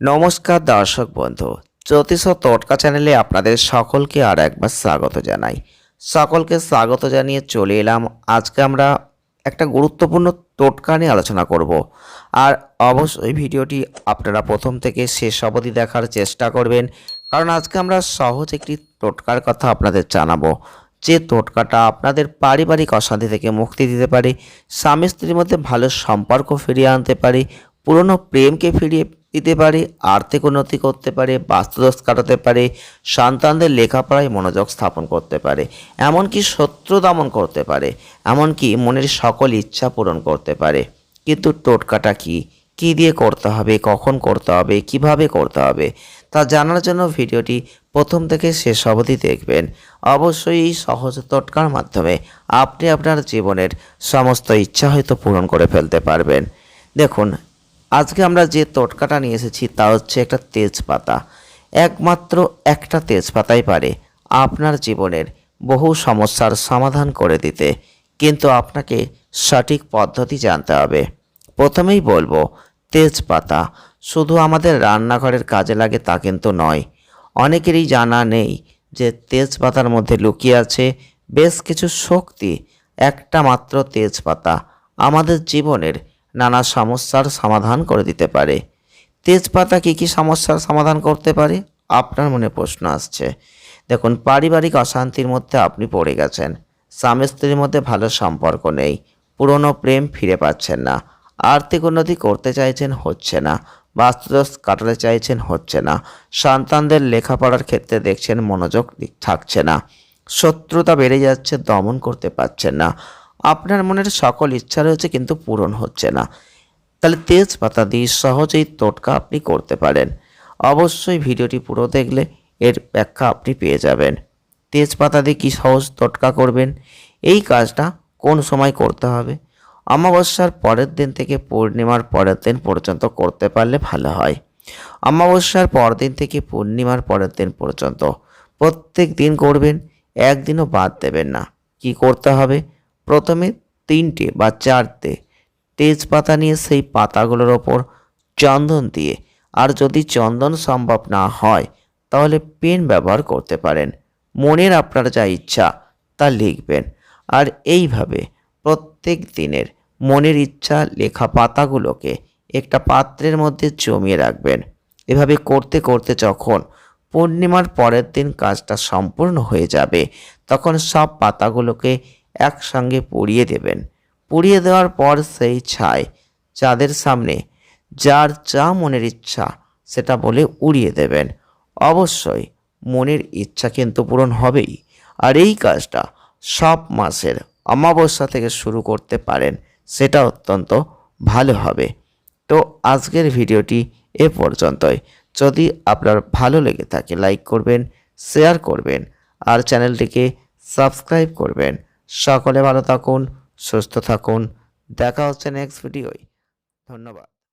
নমস্কার দর্শক বন্ধু, জ্যোতিষ ও টোটকা চ্যানেলে আপনাদের সকলকে আর একবার স্বাগত জানাই। সকলকে স্বাগত জানিয়ে চলে এলাম। আজকে আমরা একটা গুরুত্বপূর্ণ টোটকা নিয়ে আলোচনা করব। আর অবশ্যই ভিডিওটি আপনারা প্রথম থেকে শেষ অবধি দেখার চেষ্টা করবেন, কারণ আজকে আমরা সহজ একটি টোটকার কথা আপনাদের জানাব। যে টোটকাটা আপনাদের পারিবারিক অশান্তি থেকে মুক্তি দিতে পারে স্বামী স্ত্রীর মধ্যে ভালো সম্পর্ক ফিরিয়ে আনতে পারে পুরনো প্রেমকে ফিরিয়ে দিতে পারে, আর্থিক উন্নতি করতে পারে, বাস্তুদোষ কাটাতে পারে, সন্তানদের লেখাপড়ায় মনোযোগ স্থাপন করতে পারে, এমনকি শত্রু দমন করতে পারে, এমনকি মনের সকল ইচ্ছা পূরণ করতে পারে। কিন্তু টোটকাটা কি? কি দিয়ে করতে হবে? কখন করতে হবে? কীভাবে করতে হবে? তা জানার জন্য ভিডিওটি প্রথম থেকে শেষ অবধি দেখবেন। অবশ্যই এই সহজ টোটকার মাধ্যমে আপনি আপনার জীবনের সমস্ত ইচ্ছা হয়তো পূরণ করে ফেলতে পারবেন। দেখুন আজকে আমরা যে টোটকাটা নিয়ে এসেছি তা হচ্ছে একটা তেজপাতা। একমাত্র একটা তেজপাতাই পারে আপনার জীবনের বহু সমস্যার সমাধান করে দিতে। কিন্তু আপনাকে সঠিক পদ্ধতি জানতে হবে। প্রথমেই বলব, তেজপাতা শুধু আমাদের রান্নাঘরের কাজে লাগে তা কিন্তু নয়। অনেকেরই জানা নেই যে তেজপাতার মধ্যে লুকিয়ে আছে বেশ কিছু শক্তি। একটা মাত্র তেজপাতা আমাদের জীবনের নানা সমস্যার সমাধান করে দিতে পারে। তেজপাতা কী কী সমস্যার সমাধান করতে পারে? আপনার মনে প্রশ্ন আসছে। দেখুন, পারিবারিক অশান্তির মধ্যে আপনি পড়ে গেছেন। স্বামী স্ত্রীর মধ্যে ভালো সম্পর্ক নেই। পুরনো প্রেম ফিরে পাচ্ছেন না। আর্থিক উন্নতি করতে চাইছেন হচ্ছে না। বাস্তুদোষ কাটাতে চাইছেন হচ্ছে না। সন্তানদের লেখাপড়ার ক্ষেত্রে দেখছেন মনোযোগ থাকছে না। শত্রুতা বেড়ে যাচ্ছে, দমন করতে পারছেন না। আপনার মনের সকল ইচ্ছা রয়েছে কিন্তু পূরণ হচ্ছে না। তাহলে তেজপাতা দিয়ে সহজেই টোটকা আপনি করতে পারেন। অবশ্যই ভিডিওটি পুরো দেখলে এর ব্যাখ্যা আপনি পেয়ে যাবেন। তেজপাতা দিয়ে কী সহজ টোটকা করবেন? এই কাজটা কোন সময় করতে হবে? অমাবস্যার পরের দিন থেকে পূর্ণিমার পরের দিন পর্যন্ত করতে পারলে ভালো হয়। অমাবস্যার পরদিন থেকে পূর্ণিমার পরের দিন পর্যন্ত প্রত্যেক দিন করবেন, একদিনও বাদ দেবেন না। কি করতে হবে? প্রথমে তিনটে বা চারটে তেজপাতা নিয়ে সেই পাতাগুলোর ওপর চন্দন দিয়ে, আর যদি চন্দন সম্ভব না হয়, তাহলে পেন ব্যবহার করতে পারেন। মনের আপনার যা ইচ্ছা তা লিখবেন। আর এইভাবে প্রত্যেক দিনের মনের ইচ্ছা লেখা পাতাগুলোকে একটা পাত্রের মধ্যে জমিয়ে রাখবেন। এভাবে করতে করতে যখন পূর্ণিমার পরের দিন কাজটা সম্পূর্ণ হয়ে যাবে, তখন সব পাতাগুলোকে একসঙ্গে পুড়িয়ে দেবেন। পুড়িয়ে দেওয়ার পর সেই ছাই যাদের সামনে, যার যা মনের ইচ্ছা সেটা বলে উড়িয়ে দেবেন। অবশ্যই মনের ইচ্ছা কিন্তু পূরণ হবেই। আর এই কাজটা সব মাসের অমাবস্যা থেকে শুরু করতে পারেন, সেটা অত্যন্ত ভালো হবে। তো আজকের ভিডিওটি এ পর্যন্তই। যদি আপনার ভালো লেগে থাকে, লাইক করবেন, শেয়ার করবেন, আর চ্যানেলটিকে সাবস্ক্রাইব করবেন। সকলে ভালো থাকুন সুস্থ থাকুন। দেখা হচ্ছে নেক্সট ভিডিওয় ধন্যবাদ।